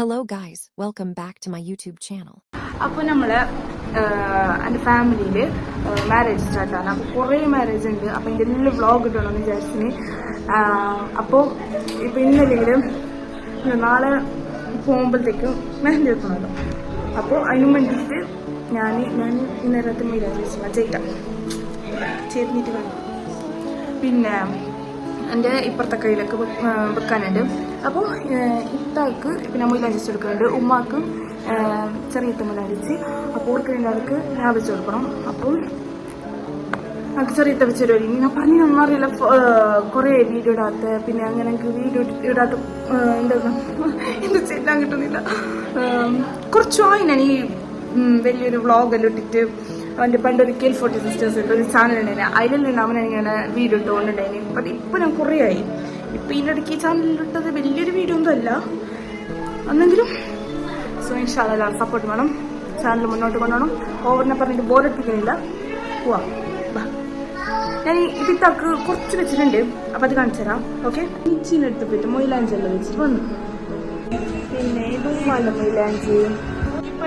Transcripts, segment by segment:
Hello guys, welcome back to my YouTube channel. അപ്പോൾ നമ്മൾ എന്റെ ഫാമിലിയിൽ മാരേജ് സ്റ്റാർട്ടാണ് അപ്പോൾ കുറേ മാരേജ് ഉണ്ട്. അപ്പോൾ എന്റെ എല്ലാം വ്ളോഗ് ഇടണമെന്ന് വിചാരിച്ചിന്. അപ്പോൾ ഇപ്പോൾ ഇന്നല്ലെങ്കിലും നാളെ പോകുമ്പോഴത്തേക്കും മെഹന്തി വെക്കണമല്ലോ അപ്പോൾ അതിന് വേണ്ടിയിട്ട് ഞാൻ ഞാൻ ഇന്നേരത്തെ വെച്ചാൽ ചെയ്യട്ടെ ചേർന്നിട്ട് വേണം പിന്നെ എന്റെ ഇപ്പുറത്തെ കയ്യിലൊക്കെ വെക്കാനുണ്ട്. അപ്പോൾ ഇത്താൾക്ക് പിന്നെ മുയിലടിച്ച് കൊടുക്കുന്നുണ്ട് ഉമ്മാക്ക് ചെറിയ ചെറിയ മുലടിച്ച് അപ്പോൾ കൊടുക്കുന്നവർക്ക് ഞാൻ വെച്ച് കൊടുക്കണം. അപ്പം നമുക്ക് ചെറിയ തരുമല്ലോ ഇനി ഞാൻ പറഞ്ഞു അറിയില്ല. കുറേ വീഡിയോ ഇടാത്ത പിന്നെ അങ്ങനെ എനിക്ക് വീഡിയോ ഇടാത്ത എന്താ എന്ത് ചെയ്യാൻ കിട്ടുന്നില്ല. കുറച്ചുമായി ഞാൻ ഈ വലിയൊരു വ്ളോഗെല്ലാം ഇട്ടിട്ട് അവന്റെ പണ്ടൊരു കെൽ ഫോർട്ടി സിസ്റ്റേഴ്സ് ഇട്ടൊരു ചാനൽ ഉണ്ടായിരുന്നു അതിലെല്ലാം അവൻ ഇങ്ങനെ വീഡിയോ ഇട്ടുകൊണ്ടുണ്ടായിരുന്നു അപ്പം ഇപ്പം ഞാൻ കുറേ ആയി. ഇപ്പം ഈയിടയ്ക്ക് ഇട്ടത് വലിയൊരു വീഡിയോ ഒന്നും അല്ല. അന്നെങ്കിലും സോ ഇൻഷാല്ല സപ്പോർട്ട് വേണം. ചാനൽ മുന്നോട്ട് കൊണ്ടുപോകണം. ഓവറിനെ പറഞ്ഞിട്ട് ബോറടിപ്പിക്കുന്നില്ല പോവാ. ഞാൻ ഈ പിത്താക്ക് കുറച്ച് വെച്ചിട്ടുണ്ട്. അപ്പം അത് കാണിച്ചു തരാം. ഓക്കെ ഇച്ചിനെടുത്ത് പോയിട്ട് മൊയിലാഞ്ചെല്ലാം വെച്ചിട്ട് വന്നു? പിന്നെ ഇതും മല മൊയിലാഞ്ചി.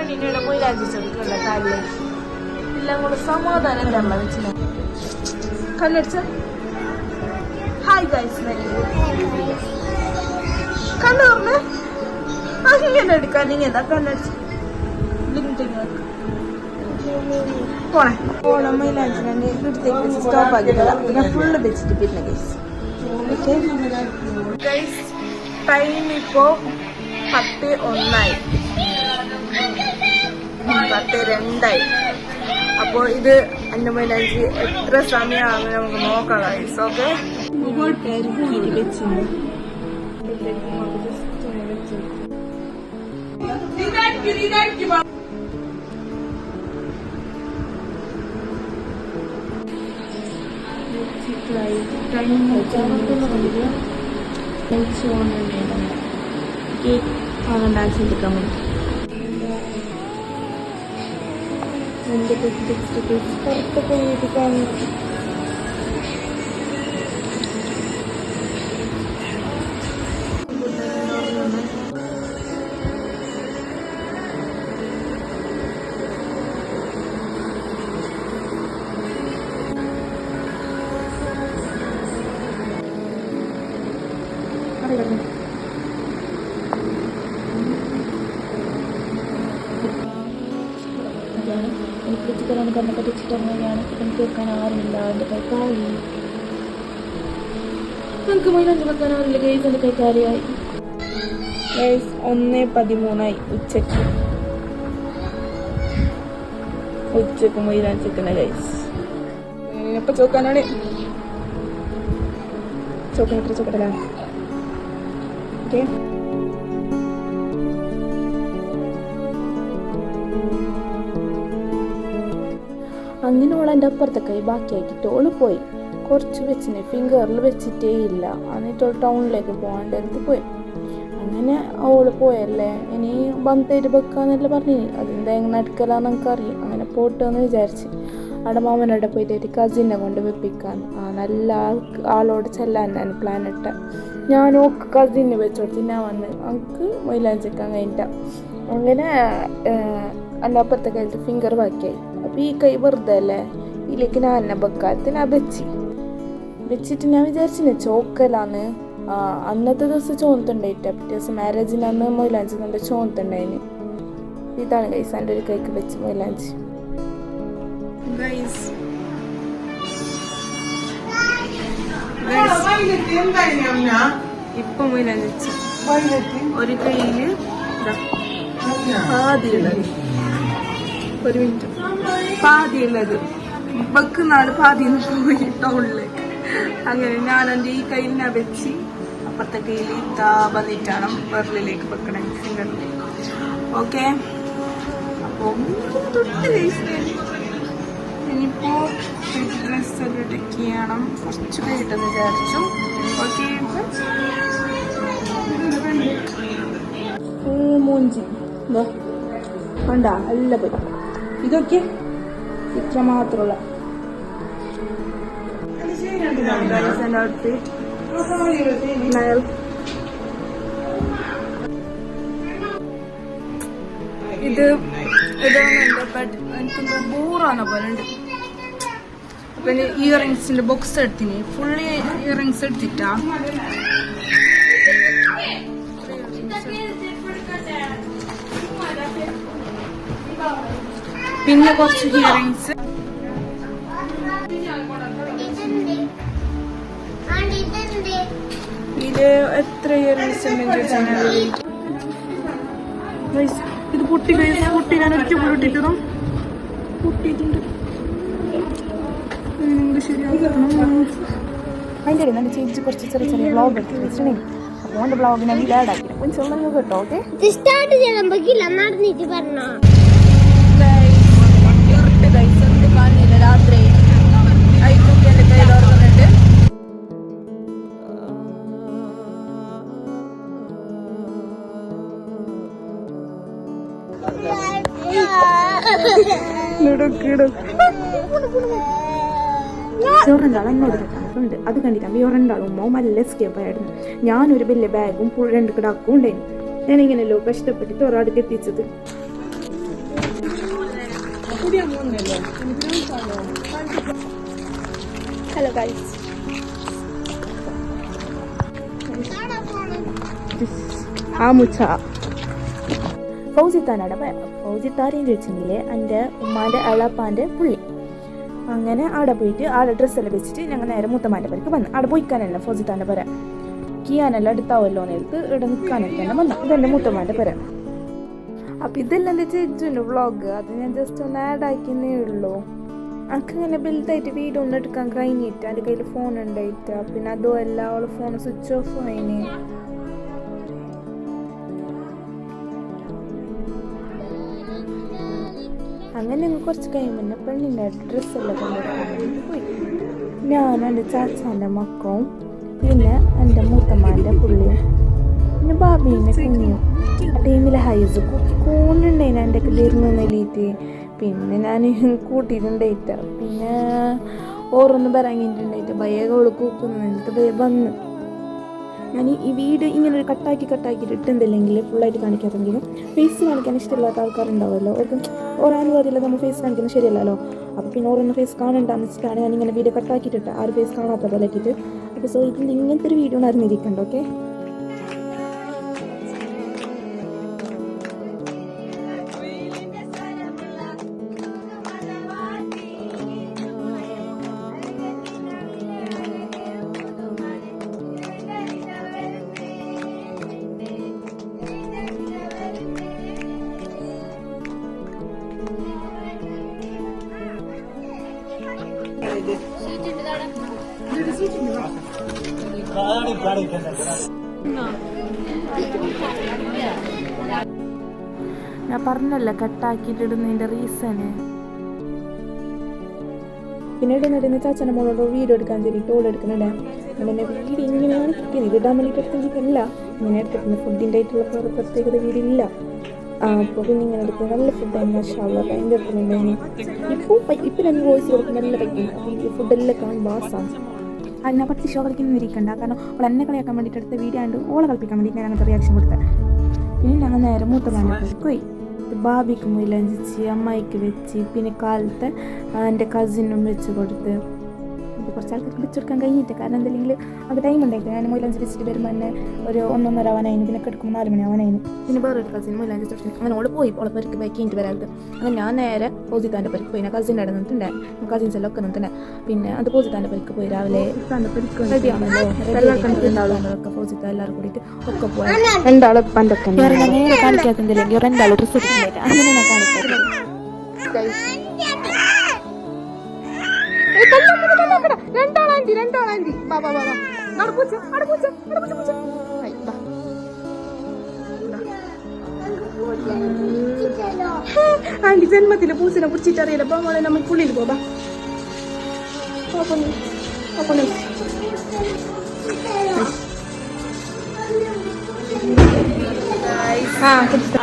നിന്നോട് മൊയിലാഞ്ചി എല്ലാം കൂടെ സമാധാനം വെച്ചില്ല കല്ലടിച്ച. ഹായ് ഗൈസ് കണ്ണു തുറന്ന്. അങ്ങനെ എടുക്കാൻ ഇങ്ങനെ കല്ലടിച്ച് പോണേ. പോണം മൈലാഞ്ചി ഞാൻ ഇവിടത്തേക്ക് സ്റ്റോപ്പ് ആക്കി തരാം ഞാൻ ഫുള്ള് വെച്ചിട്ട് പിന്നെ ഗൈസ് ഓക്കെ ഗൈസ് ടൈം ഇപ്പോൾ പത്ത് ഒന്നായി. പത്ത് രണ്ടായി. അപ്പോൾ ഇത് എന്റെ മൈലാഞ്ചി എത്ര സമയമാണെന്ന് നമുക്ക് നോക്കാം ഗൈസ് ഓക്കെ വെച്ചിട്ടുണ്ട് ഡാൻസ് എടുക്കാൻ Hindi ko gusto gusto. Ito ko hindi ko എനിക്ക് ചിക്കനാണ് കണ്ണെ പറ്റിച്ചിട്ടങ്ങനെയാണ് എനിക്ക് വെക്കാൻ ആരുമില്ല. എന്റെ കൈക്കാരി നമുക്ക് മൈലാഞ്ചി വെക്കാൻ ആരില്ല ഗൈസ് എന്റെ കൈക്കാരിയായി ഗൈസ് ഒന്ന് പതിമൂന്നായി. ഉച്ചയ്ക്ക്. ഉച്ചയ്ക്ക് മൊയ്താൻ ഗൈസ് ചോക്കാനാണ്. ചോക്കാൻ എത്ര ചോക്കട്ടല്ല ഓക്കെ. അങ്ങനെ ഓൾ എന്റെ അപ്പുറത്തെ കൈ ബാക്കിയാക്കിയിട്ട് ഓൾ പോയി. കുറച്ച് വെച്ചിന് ഫിംഗറിൽ വെച്ചിട്ടേ ഇല്ല. എന്നിട്ട് ഓൾ ടൗണിലേക്ക് പോകേണ്ടത് പോയി. അങ്ങനെ ഓൾ പോയല്ലേ? ഇനി ബന്തേര് വെക്കാന്നല്ലേ പറഞ്ഞു. അതെന്താ എങ്ങനെ അടുക്കലാന്ന് നമുക്ക് അറിയാം അങ്ങനെ പോട്ടോന്ന് വിചാരിച്ച് അവിടെ മാമനോടെ പോയിട്ട് കസിനെ കൊണ്ട് വെപ്പിക്കാൻ. ആ നല്ല ആളോട് ചെല്ലാൻ ഞാൻ പ്ലാൻ ഇട്ട. ഞാൻ ഓക്ക് കസിന് വെച്ചോട്ട് ഞാൻ വന്ന്. എനിക്ക് മൈലാഞ്ചിക്കാൻ കഴിഞ്ഞിട്ട. അങ്ങനെ എന്റെ അപ്പുറത്തെ കയ്യിലത്തെ ഫിംഗർ ബാക്കിയായി. അപ്പോൾ ഈ കൈ വെറുതെ അല്ലേ ഇതിലേക്ക് ഞാൻ എന്നെ വെക്കാലത്ത് ഞാൻ വെച്ചി വെച്ചിട്ട് ഞാൻ വിചാരിച്ചില്ല ചോക്കലാന്ന്? ആ അന്നത്തെ ദിവസം ചോന്നത്തുണ്ടായിട്ട് പിറ്റേ ദിവസം മാരേജിന് അന്ന് മൊയിലാഞ്ചി നല്ല ചോന്നത്തുണ്ടായിന് ഇതാണ് കൈസ് എന്റെ ഒരു കൈക്ക് വെച്ച് മൊയിലാഞ്ചി. ഗൈസ് ഇപ്പൊ ഒരു കയ്യിൽ ഒരു മിനിറ്റ്. പാതിയുള്ളത്. വെക്കുന്നാൾ പാതി പോയി ടൗണിലേക്ക് അങ്ങനെ ഞാൻ എന്റെ ഈ കയ്യിൽ ഞാൻ വെച്ച് അപ്പുറത്തെ കയ്യിൽ ഇതാ വന്നിട്ടാണ് വെറലിലേക്ക് വെക്കണേ. ഫിംഗറിൽ ഓക്കെ അപ്പോൾ തൊട്ട് കഴിച്ചു ഇനിയിപ്പോ ഡ്രസ് ഒക്കെ ടെക്ക് ചെയ്യണം കുറച്ച് കഴിട്ടെന്ന് വിചാരിച്ചു. ഓക്കെ മൂഞ്ചി. വേണ്ട അല്ല പോയി. ഇതൊക്കെ ഇത്ര മാത്രമുള്ള ഔട്ട്ഫിറ്റ് ഇത് ബട്ട് ബോറാന്ന പോലെ ഉണ്ട്. ഇയറിങ്സിന്റെ ബോക്സ് എടുത്തിന്. ഫുള്ളി ഇയറിങ്സ് എടുത്തിട്ടാ. പിന്നെ കുറച്ച് ഹിയറിങ്സ് ഇത് എത്ര ഇയറിങ്സ് ഇത് പൊട്ടി guys, പൊട്ടി. ഞാൻ ഒരിക്കൽ പൊട്ടിട്ടതും പൊട്ടിയിട്ടുണ്ട്. അതിന്റെ ഇടയിൽ നല്ല ചേച്ചി കുറച്ച് ചെറിയ ചെറിയ വ്ളോഗ് എടുത്ത് വെച്ചിട്ടുണ്ടെങ്കിൽ. അപ്പോൾ ബ്ലോഗിനെ ആക്കി അപ്പം ചെറുതായി കേട്ടോ ഓക്കെ? സ്റ്റാർട്ട് ചെയ്യാൻ പറ്റില്ല നടന്നിട്ട് പറഞ്ഞോ. ഒരെണ്ടാളും എന്നോട് കണക്കുണ്ട് അത് കണ്ടിട്ടാകുമ്പോൾ ഈ ഒരെണ്ടാളും ഉമ്മ നല്ല എസ്കേപ്പ് ആയിരുന്നു. ഞാനൊരു വലിയ ബാഗും രണ്ട് കിടാക്കും ഉണ്ടായിരുന്നു. ഞാനിങ്ങനെയല്ലോ കഷ്ടപ്പെട്ടിട്ട് ഒരാൾക്ക് എത്തിച്ചത്. ഹലോ ഗൈസ് ആമുച്ച ഫൗസിത്താനാടെ ഫൗസിത്താരെയും ചോദിച്ചെങ്കിൽ എന്റെ ഉമ്മാന്റെ അളപ്പാന്റെ പുള്ളി. അങ്ങനെ അവിടെ പോയിട്ട് ആടെ ഡ്രസ്സെല്ലാം വെച്ചിട്ട് ഞങ്ങൾ നേരെ മുത്തമാന്റെ പേർക്ക് വന്നു. അവിടെ പോയിക്കാനല്ല ഫൗസിത്താന്റെ പേര. കിയാനെല്ലാം എടുത്താവല്ലോ നേരത്ത് ഇവിടെ നിൽക്കാനൊക്കെ തന്നെ വന്നു. ഇതെന്റെ മുത്തമാന്റെ പേര. അപ്പം ഇതെല്ലാം എന്റെ ചേച്ചിന്റെ വ്ളോഗ് അത് ഞാൻ ജസ്റ്റ് ഒന്ന് ആഡ് ആക്കിയെന്നേ ഉള്ളൂ. അങ്ങനെ വലുതായിട്ട് വീഡിയോ ഒന്നും എടുക്കാൻ കഴിഞ്ഞിട്ട് എന്റെ കയ്യിൽ ഫോൺ ഉണ്ടായിട്ട് പിന്നെ അതുമല്ല അവൾ ഫോൺ സ്വിച്ച് ഓഫ് ആയിന്. അങ്ങനെ ഞങ്ങൾ കുറച്ച് കഴിയുമ്പോൾ പെണ്ണിന്റെ ഡ്രസ്സെല്ലാം വേണ്ടി പോയി. ഞാനും എന്റെ ചാച്ചാന്റെ മക്കളും പിന്നെ എന്റെ മൂത്തമ്മാന്റെ പുള്ളിയും പിന്നെ ബാബീന്റെ കുഞ്ഞിയും ആ ടൈമിൽ ഹൈസ് കൂണ്ടുണ്ടായിന് എന്റെ ഒക്കെ വരുന്ന നെല്ലിയിട്ട് പിന്നെ ഞാൻ കൂട്ടിയിട്ടുണ്ടായിട്ട പിന്നെ ഓരോന്ന് പറയാങ്ങിട്ടുണ്ടായിട്ട് ഭയകോൾ കൂക്കുന്നു എന്നിട്ട് ഭയ വന്ന് ഞാൻ ഈ വീട് ഇങ്ങനെ ഒരു കട്ടാക്കി കട്ടാക്കി ഇട്ടെന്തില്ലെങ്കിൽ ഫുള്ളായിട്ട് കാണിക്കാത്തെങ്കിലും ഫേസ് കാണിക്കാൻ ഇഷ്ടമില്ലാത്ത ആൾക്കാരുണ്ടാവുമല്ലോ. അവർക്ക് ഒരാനുവാദില്ല നമ്മൾ ഫേസ് കാണിക്കുന്നത് ശരിയല്ലല്ലോ. അപ്പോൾ പിന്നെ ഓരോന്ന് ഫേസ് കാണണ്ടെന്ന് വെച്ചിട്ടാണ് ഞാൻ ഇങ്ങനെ വീഡിയോ കട്ടാക്കിയിട്ടിട്ട് ആ ഒരു ഫേസ് കാണാത്ത പോലെ ആക്കിയിട്ട് അപ്പോൾ സോ ഇതിൽ ഇങ്ങനത്തെ ഒരു വീഡിയോ അറിഞ്ഞിരിക്കണ്ട ഓക്കെ ഞാൻ പറഞ്ഞല്ല കട്ടാക്കിയിട്ടിടുന്നതിന്റെ റീസണ് പിന്നീട് എന്നിട്ട് ചാച്ചന മോളോട് വീഡിയോ എടുക്കാൻ തരും ടോൾ എടുക്കുന്നുണ്ട്. അങ്ങനെ വീട് ഇങ്ങനെയാണ് കിട്ടിയത് ഇതിടാൻ വേണ്ടിയിട്ട് എടുത്തെങ്കിലല്ല ഇങ്ങനെ എടുത്തിട്ടുണ്ട്. ഫുഡിന്റെ ആയിട്ടുള്ള പ്രത്യേകത വീടില്ല അപ്പോൾ പിന്നെ ഇങ്ങനെ എടുക്കുന്നത് നല്ല ഫുഡായിരുന്നു മഷാള്ള ഭയങ്കര ഇപ്പോൾ ഇപ്പം ഞാൻ വോയിസ് കൊടുക്കുന്ന നല്ല ഈ ഫുഡെല്ലാം കാണാൻ ബാസാണ് അതിനെ പറ്റി ഷോ കളിക്കുന്ന ഇരിക്കണ്ട. കാരണം അവൾ എന്നെ കളിയാക്കാൻ വേണ്ടിയിട്ട് എടുത്ത വീഡിയോ ആണ്ട് ഓളെ കളിപ്പിക്കാൻ വേണ്ടിയിട്ട് ഞാൻ അങ്ങനത്തെ റിയാക്ഷൻ കൊടുത്തത് പിന്നെ ഞങ്ങൾ നേരെ മൂത്തമാനെ പോയി. ബാബിക്ക് മുയിലഞ്ചിച്ച് അമ്മായിക്ക് വെച്ച് പിന്നെ കാലത്തെ എന്റെ കസിനും വെച്ച് കൊടുത്ത്. ഇത് കുറച്ച് ആൾക്കാർക്ക് വെച്ച് കൊടുക്കാൻ കഴിഞ്ഞിട്ട് കാരണം എന്തെങ്കിലും അത് ടൈം ഉണ്ടായിട്ട് ഞാൻ മൊയിലാഞ്ചി വെച്ചിട്ട് വരുമ്പോൾ തന്നെ ഒരു ഒന്നൊന്നര ആവാനായിന് പിന്നെ കിടക്കുമ്പോൾ നാല് മണി ആവാനായിന്. പിന്നെ വേറെ ഒരു കസിൻ മൊയിലാഞ്ചി വെച്ചിട്ട് അങ്ങനെ ഓൾ പോയി. ഓളെ പേർക്ക് ബാക്കി കഴിഞ്ഞിട്ട് വരാറുണ്ട് അങ്ങനെ ഞാൻ നേരെ പോസിത്താന്റെ പേർക്ക് പോയി. ഞാൻ കസിന്റെ അവിടെ നിന്നിട്ടുണ്ട് കസിൻസ് എല്ലാം ഒക്കെ നിന്നിട്ടുണ്ട് പിന്നെ അത് പോസിത്താന്റെ പേർക്ക് പോയി. രാവിലെ റെഡി ആണല്ലോ. പോസിത്ത എല്ലാവരും കൂടിയിട്ട് ഒക്കെ പോയി. രണ്ടാളെ പണ്ടൊക്കെ നേരെ കാണിക്കാത്തില്ലെങ്കിൽ രണ്ടാളും ഡ്രസ്സ് അങ്ങനെ ഞാൻ രണ്ടാളാന്റി രണ്ടാളാന്റി ബാ ബാ ബാ പൂച്ച ഐ, ബാ. ആന്റി ജന്മത്തിൽ പൂസിനെ കുറിച്ചിട്ട് അറിയില്ല. അപ്പൊ മോളെ നമ്മൾ പുള്ളിയിൽ പോവാ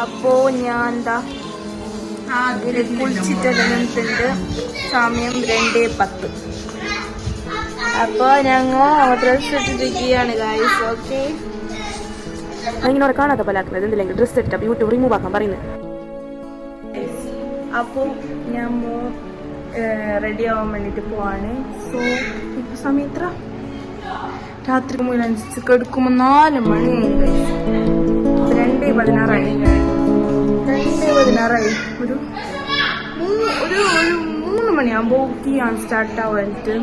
അപ്പോ ഞാൻ എന്താ ആദ്യം കുളിച്ചിട്ടുണ്ട് സമയം രണ്ടേ പത്ത്. അപ്പൊ ഞങ്ങൾ ഡ്രസ് ഇട്ടിരിക്കുകയാണ് ഗായ്സ് ഓക്കെ കാണാത്ത പോലെ ആക്കുന്നത് എന്തില്ലെങ്കിൽ ഡ്രസ്സ് അപ്പോൾ യൂട്യൂബ് റിമൂവ് ആക്കാൻ പറയുന്നത്. അപ്പോൾ ഞാൻ മോ റെഡി ആവാൻ വേണ്ടിയിട്ട് പോവാണ്. സോ ഇപ്പോൾ സമയം എത്ര? രാത്രി മുതലനുസരിച്ച് കെടുക്കുമ്പോൾ നാല് മണിയായി. ഇപ്പൊ രണ്ടേ പതിനാറായി. പതിനാറായി. ഒരു ഒരു ഒരു മൂന്ന് മണിയാകുമ്പോൾ കീയാണ് സ്റ്റാർട്ട് ആവാനായിട്ട്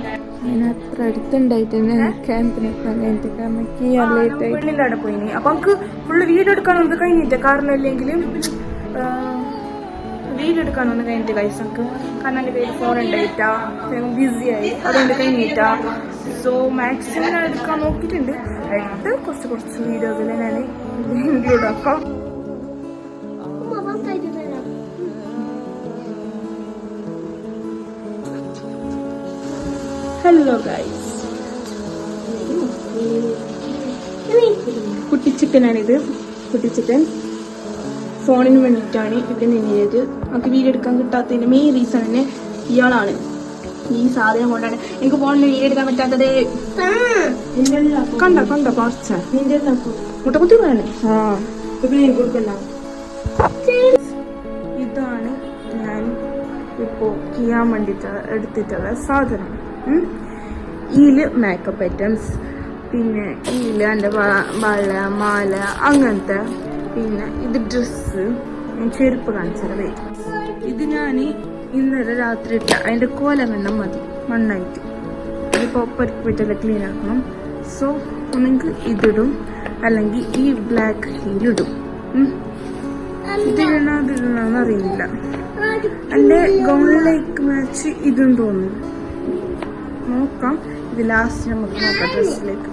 ഞാൻ അത്ര അടുത്തുണ്ടായിട്ട് തന്നെ ക്യാമ്പിന് എത്താൻ കഴിഞ്ഞിട്ട് കാരണം കീ ലേറ്റ് ആയി പെണ്ണിന്റെ അവിടെ പോയിനി. അപ്പൊ നമുക്ക് ഫുള്ള് വീഡിയോ എടുക്കാനൊന്നും കഴിഞ്ഞിട്ട് കാരണം ഇല്ലെങ്കിലും വീഡിയോ എടുക്കാനൊന്നും കഴിഞ്ഞിട്ട് കൈസ് നമുക്ക് കാരണം എന്റെ കയ്യിൽ ഫോൺ ഉണ്ടായിട്ടാ ബിസി ആയി. അതുകൊണ്ട് കഴിഞ്ഞിട്ടാ. സോ മാക്സിമം ഞാൻ എടുക്കാൻ നോക്കിയിട്ടുണ്ട്. എടുത്ത് കുറച്ച് കുറച്ച് വീഡിയോസിൽ ഞാൻ ഇൻക്ലൂഡ് ആക്കാം ഹലോ ഗൈസ് കുട്ടി ചിക്കനാണിത് കുട്ടി ചിക്കൻ ഫോണിന് വേണ്ടിയിട്ടാണ് ഇവിടെ നിന്നത് നമുക്ക് വീഡിയോ എടുക്കാൻ കിട്ടാത്തതിന്റെ മെയിൻ റീസൺ തന്നെ ഇയാളാണ്. ഈ സാധനം കൊണ്ടാണ്. എനിക്ക് ഫോണിന് വീഡിയോ എടുക്കാൻ പറ്റാത്തത്. കണ്ട കണ്ട കുറച്ച്. മുട്ടക്കുത്തി കുത്തി ആ. ഇതാണ് ഞാൻ ഇപ്പോ ചെയ്യാൻ വേണ്ടിയിട്ട് എടുത്തിട്ടുള്ള സാധനം. ഉം. ഇതിൽ മേക്കപ്പ് ഐറ്റംസ് പിന്നെ ഇതിൽ എന്റെ വള മാല അങ്ങനത്തെ പിന്നെ ഇത് ഡ്രസ്സ് ചെരുപ്പ് കാണിച്ചത് ഇത് ഞാൻ ഇന്നലെ രാത്രി ഇട്ട. അതിന്റെ കോലമെണ്ണം മതി മണ്ണായിട്ട്. അതിപ്പോൾ പരിപ്പ് പോയിട്ടല്ല ക്ലീൻ ആക്കണം. സോ ഒന്നെങ്കിൽ ഇതിടും. അല്ലെങ്കിൽ ഈ ബ്ലാക്ക് ഹീലിടും ഇതിടണോ അതിടണമെന്ന് അറിയില്ല. എന്റെ ഗൗണിലേക്ക് മാച്ച് ഇതും തോന്നുന്നു. നോക്കാം ഇത് ലാസ്റ്റ് നമുക്ക് നോക്കാം ഡ്രസ്സിലേക്ക്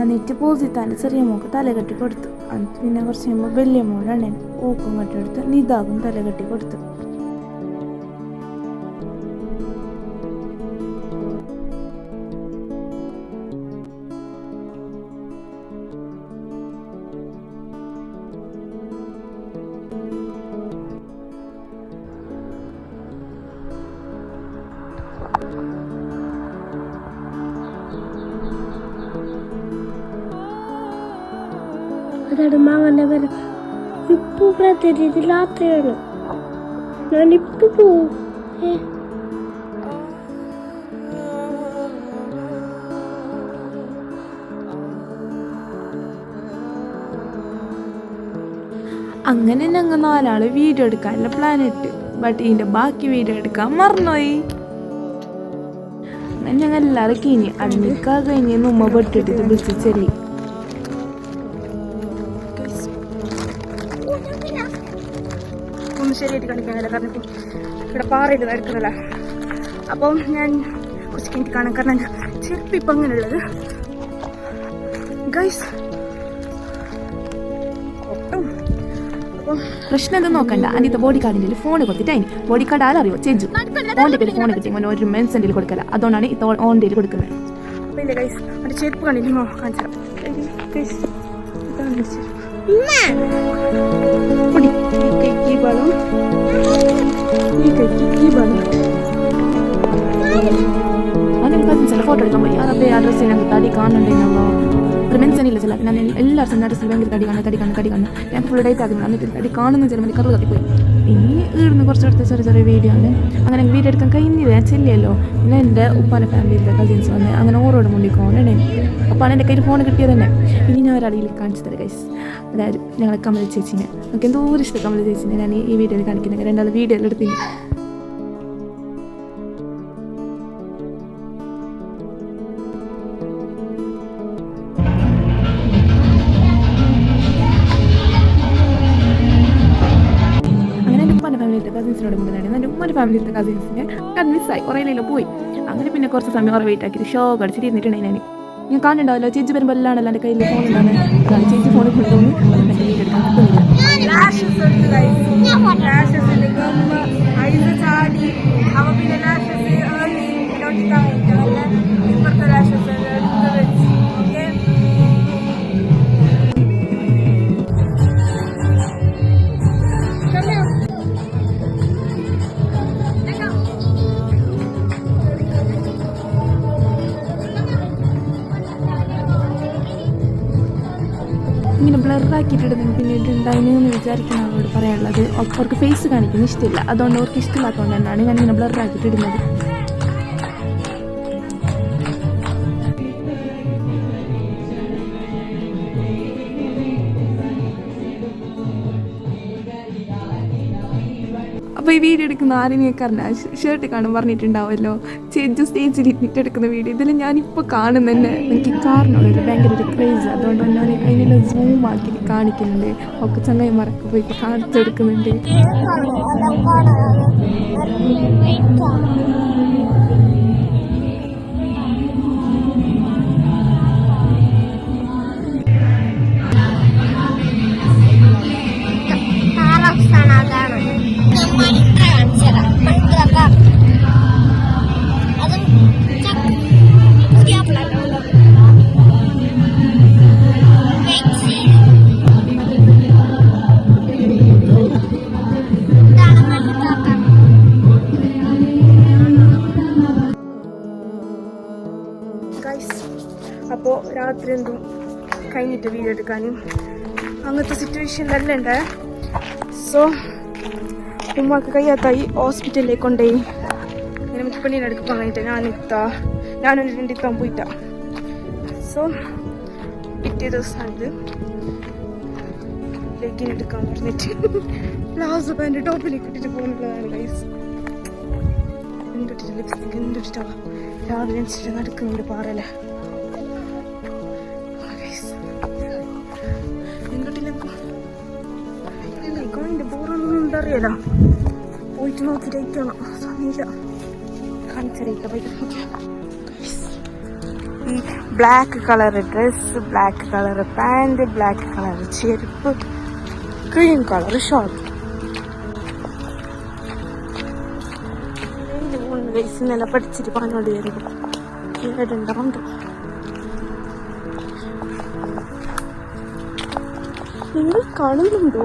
എന്നിട്ട് പോസിത്താന്റെ ചെറിയ മോക്ക് തല കെട്ടി കൊടുത്തു. എന്നിട്ട് പിന്നെ കുറച്ച് കഴിയുമ്പോൾ വലിയ മോളാണ് പൂക്കും കെട്ടിയെടുത്ത് നിതാകും തല കെട്ടി കൊടുത്തു. ഞാൻ ഇപ്പൊ പോവും. അങ്ങനെ ഞങ്ങൾ നാലാൾ വീഡിയോ എടുക്കാനുള്ള പ്ലാൻ ഇട്ട്. ബട്ട് ഇതിന്റെ ബാക്കി വീഡിയോ എടുക്കാൻ മറന്നുപോയി. അങ്ങനെ ഞങ്ങൾ എല്ലാവരും കിനി അന്നിക്കാ കഴിഞ്ഞ് ഉമ്മ പൊട്ടിട്ട് വിളിച്ച് ചെല്ലി ശരിയായിട്ട് കാണിക്കാനില്ല കാരണം ഇപ്പം ഇവിടെ പാറയിൽ നടക്കുന്നില്ല അപ്പം ഞാൻ കുറച്ച് കഴിഞ്ഞിട്ട് കാണാൻ കാരണം ചെരുപ്പ് ഇപ്പം അങ്ങനെയുള്ളത്. ഗൈസ് ഒട്ടും പ്രശ്നം എന്താ നോക്കണ്ട. അനിത്തെ ബോഡി കാർഡിന്റെ ഫോൺ കൊടുത്തിട്ട് അതിന് ബോഡി കാർഡ് ആരറിയോ ചേഞ്ചു. ഓന്റെ പേര് ഫോൺ കിട്ടി മോനെ ഒരു മെൻസെന്റിൽ കൊടുക്കല. അതുകൊണ്ടാണ് ഇത് ഓന്റെ കൊടുക്കുന്നത്. അപ്പം ഇല്ല ഗൈസ് എന്റെ ചെരുപ്പ് കണ്ടില്ലേ കാണിച്ചാൽ ഗൈസ് ഇതാണ് എന്റെ ചെരുപ്പ് പൊടി ഈ കൈക്ക് ഈ ബലം ഈ കൈക്ക് ഈ ബലം അങ്ങനെ കസിൻസിന്റെ ഫോട്ടോ ഇല്ല ചില. ഞാൻ എന്റെ ഡ്രസ്സിൽ ഭയങ്കര തടി കാണും തടി കാണും തടി കാണും ഞാൻ ഫുൾ ഡേറ്റ് ആകുന്നു എന്നിട്ട് തടി കാണുന്ന ചില കറു തട്ടിപ്പോയി ഇനി ഇവിടുന്ന് കുറച്ചെടുത്ത് ചെറിയ ചെറിയ വീഡിയോ ആണ്. അങ്ങനെ വീഡിയോ എടുക്കാൻ കഴിഞ്ഞില്ല ഞാൻ ചെല്ലിയല്ലോ. പിന്നെ എന്റെ ഉപ്പാന്റെ ഫാമിലിയിലെ കസിൻസ് വന്ന് അങ്ങനെ ഓരോട് മുന്നിൽ കോണേ അപ്പോൾ എന്റെ കയ്യിൽ ഫോൺ കിട്ടിയത് തന്നെ. ഇനി ഞാൻ ഒരാളിൽ കാണിച്ചു തരാം ഗൈസ് അതായത് ഞങ്ങളെ കമൽ ചേച്ചിനെ. നമുക്ക് എന്തോ ഒരു ഇഷ്ടം കമൽ ചേച്ചിനെ. ഞാൻ ഈ വീഡിയോയിൽ കാണിക്കുന്നത് രണ്ടാൾ വീഡിയോയിൽ എടുത്തിന് ഫാമിലിയിലത്തെ കസിൻസിനെ കുറേ നേരം പോയി. അങ്ങനെ പിന്നെ കുറച്ച് സമയം കുറേ വെയിറ്റ് ആക്കിയിട്ട് ഷോ കടിച്ചിട്ട് ഇരുന്നിട്ടുണ്ടായി ഞാൻ ഞാൻ കാണുന്നുണ്ടാവല്ലോ ചേച്ചി വരുമ്പോൾ എല്ലാണല്ലോ എന്റെ കയ്യിൽ ഫോൺ ഉണ്ടാവുന്നത് ചേച്ചി അവർക്ക് ഫേസ് കാണിക്കുന്ന ഇഷ്ടമില്ല. അതുകൊണ്ട് അവർക്ക് ഇഷ്ടമില്ലാത്തതുകൊണ്ട് തന്നെയാണ് ഞാൻ ഇങ്ങനെ ബ്ലറാക്കിയിട്ടിടുന്നത് അപ്പോൾ ഈ വീഡിയോ എടുക്കുന്ന ആരെയൊക്കെ അറിഞ്ഞാൽ ഷർട്ട് കാണും പറഞ്ഞിട്ടുണ്ടാവുമല്ലോ. ചേഞ്ച് സ്റ്റേജിൽ ഇരുന്നിട്ട് എടുക്കുന്ന വീഡിയോ ഇതിൽ ഞാനിപ്പോൾ കാണുന്നതന്നെ എനിക്ക് ഒരു ഭയങ്കര ഒരു ക്രേസ് അതുകൊണ്ട് ഞാൻ അതിനെല്ലാം സൂം ആക്കി കാണിക്കുന്നുണ്ട്. ഒക്കെ ചങ്ങായിമാരൊക്കെ പോയി കാണിച്ചെടുക്കുന്നുണ്ട്. മണിത്ര കാണിച്ചതാ. മണിത്ര അതും. പുതിയ ഗൈസ് അപ്പോൾ രാത്രി എന്തും കഴിഞ്ഞിട്ട് വീഡിയോ എടുക്കാനും. അങ്ങനത്തെ സിറ്റുവേഷനിലല്ല ഉണ്ടായ സോ ഉമ്മക്ക് കയ്യാത്തായി ഹോസ്പിറ്റലിലേക്ക് കൊണ്ടുപോയി അങ്ങനെ നമുക്ക് പെണ്ണിനടുക്ക് പറഞ്ഞിട്ട് ഞാൻ എത്താ ഞാനൊരു രണ്ടിത്താൻ പോയിട്ടാ. സോ പിറ്റേ ദിവസമാണിത് ലെഗിൻ എടുക്കാൻ പറഞ്ഞിട്ട്. ബ്ലൗസ് അപ്പം എന്റെ ടോപ്പിലേക്ക് ഇട്ടിട്ട് പോകുന്നുള്ളതാണ് ഗൈസ് എന്തൊട്ടിട്ട് ലിപ്സ്റ്റിക് എന്തൊട്ടിട്ടാ രാവിലെ നടക്കുന്നുണ്ട് പാറല്ലേ ഉണ്ടറിയല പോയിട്ട് നോക്കിയിട്ടേക്കണം സമയമില്ല. കാണിച്ചറിയില്ല ഈ black colour dress black colour pant black colour ചെരുപ്പ് ക്രീം കളർ ഷോർട്ട് മൂന്ന് വയസ്സ് നില പഠിച്ചിട്ട് പറഞ്ഞോണ്ട് വരുന്നു ഏടുണ്ടാവുണ്ട് നിങ്ങൾ കാണുന്നുണ്ടോ?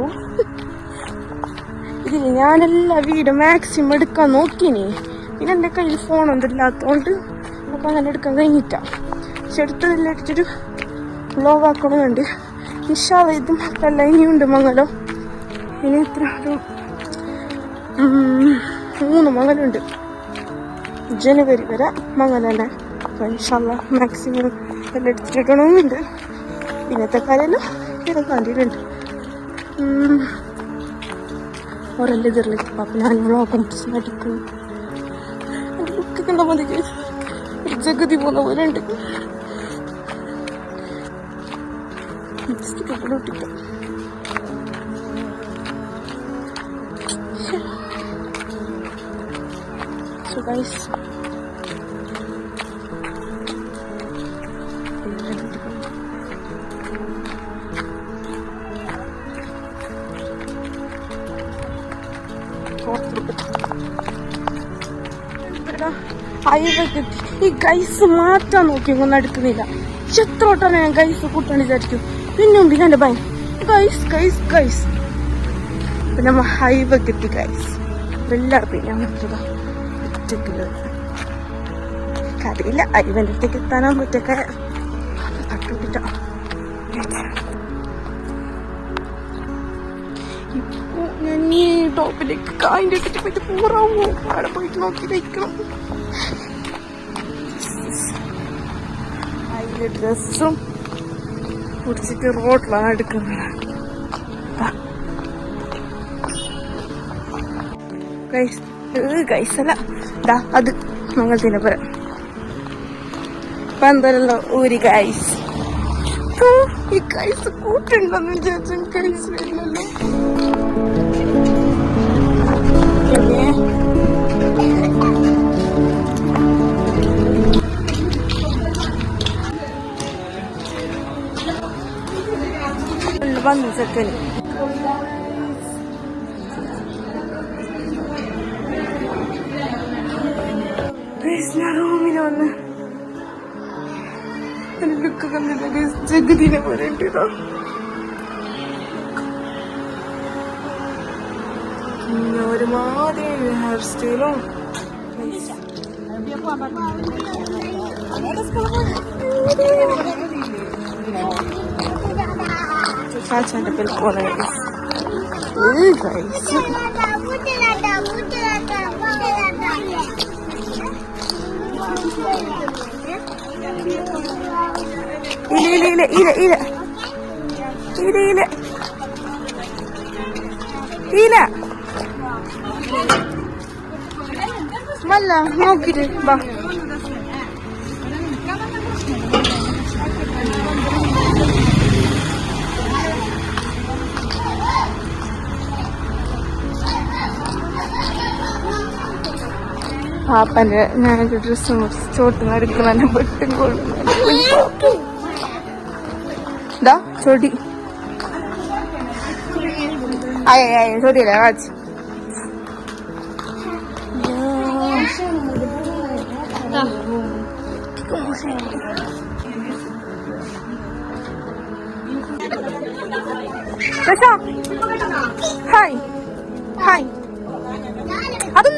ഞാനെല്ലാ വീട് മാക്സിമം എടുക്കാൻ നോക്കിനി. പിന്നെ എന്റെ കയ്യിൽ ഫോണൊന്നും ഇല്ലാത്തതുകൊണ്ട് അപ്പം അങ്ങനെ എടുക്കാൻ കഴിഞ്ഞിട്ട പക്ഷെ എടുത്തതെല്ലാം എടുത്തിട്ട് വ്ലോഗ് ആക്കണമെന്നുണ്ട് നിഷാദ ഇത് മാത്രമല്ല ഇനിയുണ്ട് മംഗലം. ഇനി എത്ര ഒരു മൂന്ന് മംഗലുണ്ട്. ജനുവരി വരെ മംഗലല്ലേ അപ്പം ഇൻഷാല്ല മാക്സിമം എല്ലാം എടുത്തിട്ടുണ്ടെന്നുണ്ട് ഇന്നത്തെ കാര്യമെല്ലാം ഇതൊക്കെ തീയതി ഒരല്ല ഇതിർലേക്ക് അപ്പം ഞാൻ വ്ളോഗും നടിക്കും. എന്റെ ലുക്ക് കണ്ട മതി ജഗതി പോകുന്ന പോലെ ഉണ്ട്. Guys, ഈ ഗൈസ് മാറ്റാൻ നോക്കി ഒന്നും എടുക്കുന്നില്ല എത്ര വട്ടം ഞാൻ ഗൈസ് കൂട്ടാൻ വിചാരിക്കും. പിന്നെ പിന്നെ എന്റെ ഭയം ഗൈസ് ഗൈസ് ഗൈസ് പിന്നെ നമ്മ കിട്ടി എത്തി ഗൈസ് എല്ലാവർക്കും ഞാൻ കറിയില്ല അരിവന്റെ അടുത്തേക്ക് എത്താനാ ഒറ്റക്ക തട്ടുപിടിച്ച. ഇപ്പോ ഞാൻ ഈ ടോപ്പിലേക്ക് കായിന്റെ പോയിട്ട് പൂറാവോ? അവിടെ പോയിട്ട് നോക്കി വയ്ക്കണം അതിന്റെ ഡ്രസ്സും കുടിച്ചിട്ട് റോട്ടിലാണ് എടുക്കുന്നത്. കൈസല ദാ അത് മംഗളത്തിന്റെ പുര. പന്തലല്ലോ ഊരി കൈസ് ഈ കൈസ് കൂട്ടുണ്ടോന്ന് വിചാരിച്ചു. കൈസ് വരില്ലല്ലോ ചെക്കന് വന്ന്. ജഗതിനെ പോലെ ഒരുമാതിരി ഹെയർ സ്റ്റൈലും Zaten de böyle orayız. Buradayız. İle ile ile ile ile. İle ile. İle. Valla ne gidiyor bak. പാപ്പന്റെ ഞാനൊരു ഡ്രസ്സ് ചോട്ടുന്ന എടുക്കുന്ന വെട്ടും കൊടുക്കും ചോടി ആയ ആയ ചൊടിയല്ലേ hi hi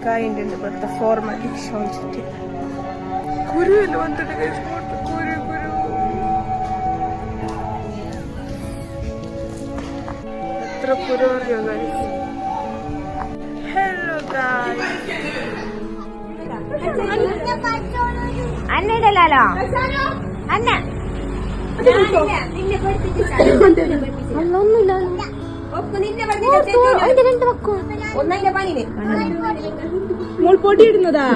kind and about the form I think shown today. Guru wanted to guys what Guru Guru. എത്ര പുരം അറിയോ ഗൈസ് ഹലോ ഗൈസ് അന്ന ഇടലാലോ അന്ന ഒന്നുമില്ല നിന്നെ പഠിപ്പിച്ചു രണ്ട് വെക്കോ ഇടുന്നതാ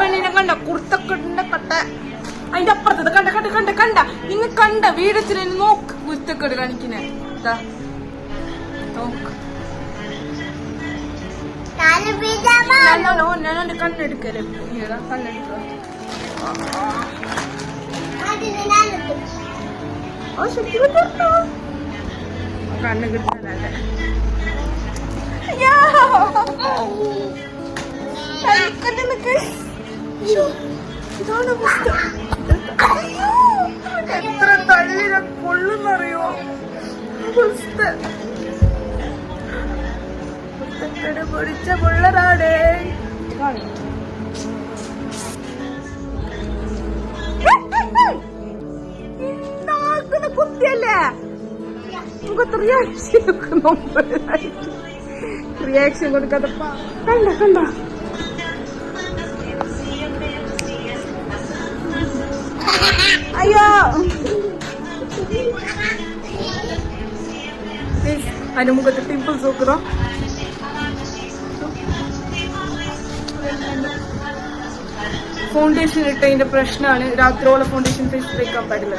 പെണ്ണിനെ കണ്ട കുർത്തക്കെട്ടിന്റെ കട്ട. അതിന്റെ അപ്പുറത്തത് കണ്ട കണ്ട കണ്ട കണ്ട. നിങ്ങൾ കണ്ട വീടത്തിന് നോക്ക്. കുരുത്തക്കെട്ട് കാണിക്കുന്നേ. നോക്ക്. കണ്ണല്ല ഒന്നാണ്ട് കണ്ണെടുക്കൽ കണ്ണെടുക്കുക ഓ ശക്തി കിട്ടോ കണ്ണ് കിട്ടാനല്ലേ എത്ര തള്ളിനെ കൊള്ളുന്നറിയോ പുസ്തകം പുസ്തകട് പൊടിച്ച പിള്ളറാടേ കുത്തിയല്ലേ? നമുക്ക് റിയാക്ഷൻ റിയാക്ഷൻ കൊടുക്കാതെ കണ്ട കണ്ട. അയ്യോ. അതിന്റെ മുഖത്ത് പിമ്പിൾസ് നോക്കുന്നോ ഫൗണ്ടേഷൻ ഇട്ടതിന്റെ പ്രശ്നമാണ് രാത്രിയോളം ഫൗണ്ടേഷൻ ഫേസ് തേക്കാൻ പാടില്ല.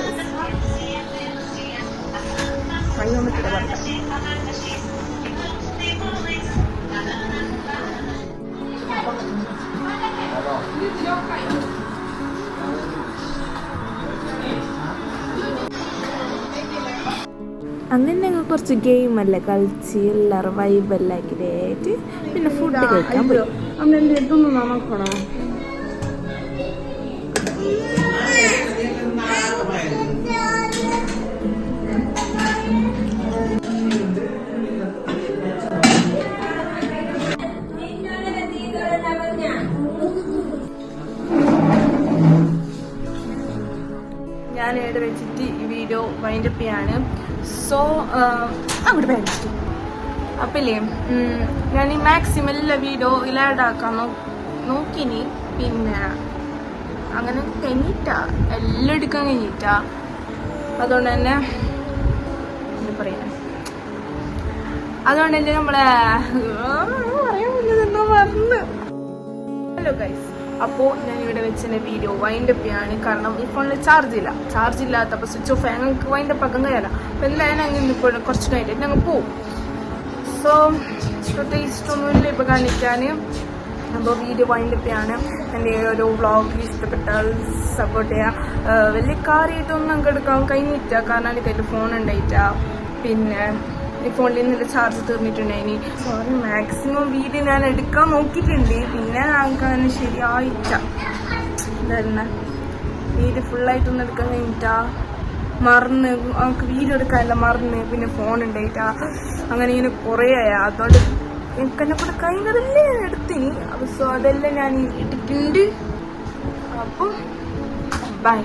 അങ്ങനെ ഞങ്ങൾ കുറച്ച് ഗെയിമെല്ലാം കളിച്ച് എല്ലാവരും വൈബെല്ലാം ആക്കിയിട്ട് പിന്നെ ഫുഡ് കഴിക്കാൻ പോയി. അമ്മ ഇതൊന്നും നോക്കണോ സോ പേടിച്ചു അപ്പല്ലേ? ഞാൻ ഈ മാക്സിമം എല്ലാ വീഡിയോ ഇലാഡാക്കാൻ നോ നോക്കിനി. പിന്നെ അങ്ങനെ കഴിഞ്ഞിട്ട. എല്ലാം എടുക്കാൻ കഴിഞ്ഞിട്ട. അതുകൊണ്ട് തന്നെ പറയാ? അതുകൊണ്ട് തന്നെ നമ്മളെ പറയാൻ പറഞ്ഞു ഹലോ ഗൈസ് അപ്പോൾ ഞാൻ ഇവിടെ വെച്ചെന്റെ വീഡിയോ വൈൻഡ് അപ്പ് ചെയ്യാണ്. കാരണം ഈ ഫോണിൽ ചാർജ് ഇല്ല. ചാർജ് ഇല്ലാത്തപ്പോൾ സ്വിച്ച് ഓഫ് ഞങ്ങൾക്ക് വൈൻഡപ്പ് ആക്കാൻ കഴിയില്ല. അപ്പോൾ എന്തായാലും അങ്ങനെ ഇപ്പോൾ കുറച്ച് കഴിഞ്ഞിട്ട് ഞങ്ങൾ പോവും. സോ പ്രത്യേകിച്ച് ഒന്നുമില്ല ഇപ്പോൾ കാണിക്കാൻ അപ്പോൾ വീഡിയോ വൈൻഡപ്പാണ് എന്റെ ഒരു വ്ളോഗ് ഇഷ്ടപ്പെട്ടാൽ സപ്പോർട്ട് ചെയ്യുക വലിയ കാര്യമായിട്ടൊന്നും നമുക്ക് എടുക്കാൻ കഴിഞ്ഞിട്ടില്ല. കാരണം എന്റെ കയ്യിൽ ഫോൺ ഉണ്ടായിട്ടാണ് പിന്നെ ഈ ഫോണിൽ നിന്ന് ചാർജ് തീർന്നിട്ടുണ്ടായിനി. സോറി മാക്സിമം വീഡിയോ ഞാൻ എടുക്കാൻ നോക്കിയിട്ടുണ്ട്. പിന്നെ ഞങ്ങൾക്ക് അങ്ങനെ ശരിയായിട്ട എന്തായിരുന്നു വീഡിയോ ഫുള്ളായിട്ടൊന്നും എടുക്കാൻ കഴിഞ്ഞിട്ടാ? മറന്ന്. നമുക്ക് വീഡിയോ എടുക്കാനല്ല മറന്ന്. പിന്നെ ഫോൺ ഉണ്ടായിട്ടാ. അങ്ങനെ ഇങ്ങനെ കുറേ ആയ. അതുകൊണ്ട് എനിക്ക് എന്നെ കൂടെ കഴിഞ്ഞതല്ലേ എടുത്തിന്. അപ്പോൾ സോ അതെല്ലാം ഞാൻ ഇട്ടിട്ടുണ്ട്. അപ്പം ബൈ